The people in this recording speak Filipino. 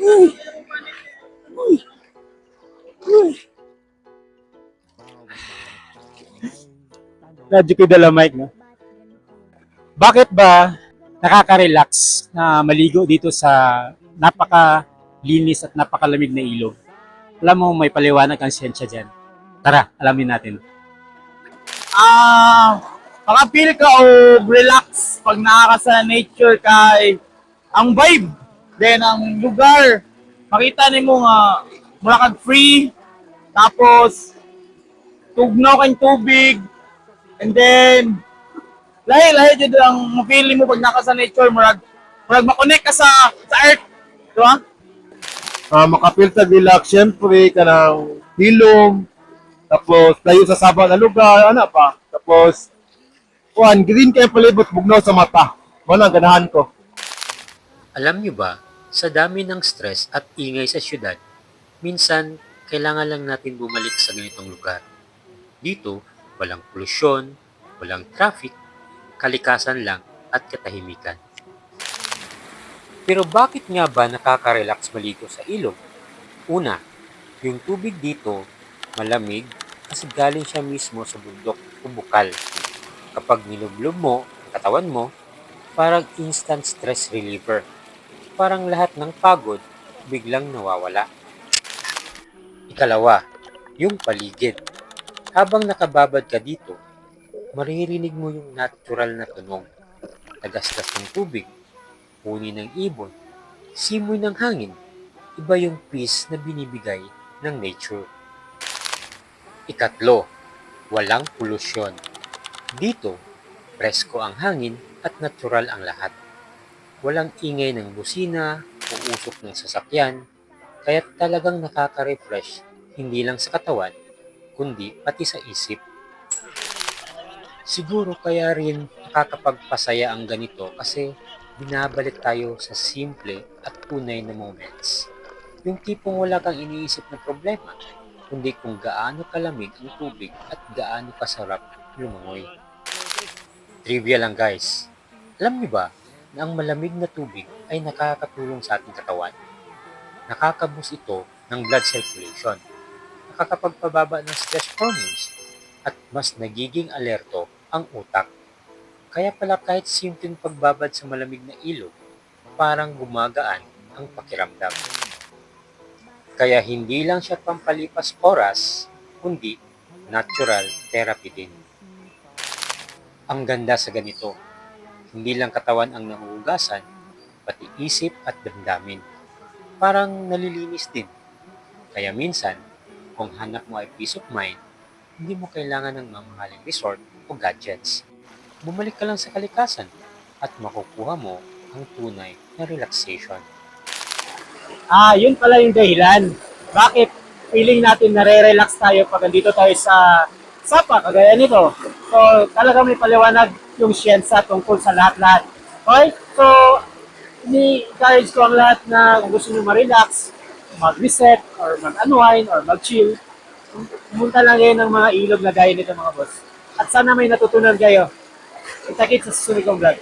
Uy! Uy! Uy! Radyo ko dala mic, no? Bakit ba nakaka-relax na maligo dito sa napaka-linis at napakalamig na ilog? Alam mo, may paliwanag ang siyensya dyan. Tara, alamin natin. Ah, makapil ka o relax pag nakaka sa nature kay ang vibe then ang lugar makita nimo nga mura kag free tapos tugnaw kang tubig and then lahi lahi jud ang mapili mo pag naka sa nature murag murag makonect ka sa sa earth di ba Ah, makapil sa relax, syempre, kanang hilom, tapos tayo sa sabat na lugar, ano pa. Tapos, kuan, green kayo palibot, bugnaw sa mata. Wala, ganahan ko. Alam niyo ba, sa dami ng stress at ingay sa syudad, minsan kailangan lang natin bumalik sa ganitong lugar. Dito, walang polusyon, walang traffic, kalikasan lang at katahimikan. Pero bakit nga ba nakaka-relax maligo sa ilog? Una, yung tubig dito malamig kasi galing siya mismo sa bundok o bukal. Kapag nilublob mo katawan mo, parang instant stress reliever. Parang lahat ng pagod biglang nawawala. Ikalawa, yung paligid. Habang nakababad ka dito, maririnig mo yung natural na tunog. Tagastas ng tubig, huni ng ibon, simoy ng hangin. Iba yung peace na binibigay ng nature. Ikatlo, walang polusyon. Dito, presko ang hangin at natural ang lahat. Walang ingay ng busina o usok ng sasakyan, kaya talagang nakaka-refresh hindi lang sa katawan, kundi pati sa isip. Siguro kaya rin nakakapagpasaya ang ganito kasi binabalik tayo sa simple at tunay na moments. Yung tipong wala kang iniisip na problema, kundi kung gaano kalamig ang tubig at gaano kasarap lumangoy. Trivia lang guys, alam niyo ba na ang malamig na tubig ay nakakatulong sa ating katawan? Nakakabus ito ng blood circulation, nakakapagpababa ng stress hormones, at mas nagiging alerto ang utak. Kaya pala kahit simpleng pagbabad sa malamig na ilog, parang gumagaan ang pakiramdam. Kaya hindi lang siya pampalipas oras, kundi natural therapy din. Ang ganda sa ganito, hindi lang katawan ang nahuhugasan, pati isip at damdamin. Parang nalilinis din. Kaya minsan, kung hanap mo ay peace of mind, hindi mo kailangan ng mamahaling resort o gadgets. Bumalik ka lang sa kalikasan at makukuha mo ang tunay na relaxation. Ah, yun pala yung dahilan. Bakit feeling natin nare-relax tayo pag nandito tayo sa sapa, kagaya nito. So, talaga may paliwanag yung siyensa tungkol sa lahat-lahat. Okay? So, ni-encourage ko ang lahat na kung gusto nyo ma-relax, mag-reset, or mag-unwind, or mag-chill, pumunta lang kayo ng mga ilog na gaya nito mga boss. At sana may natutunan kayo. Kita-kits sa susunod kong vlog.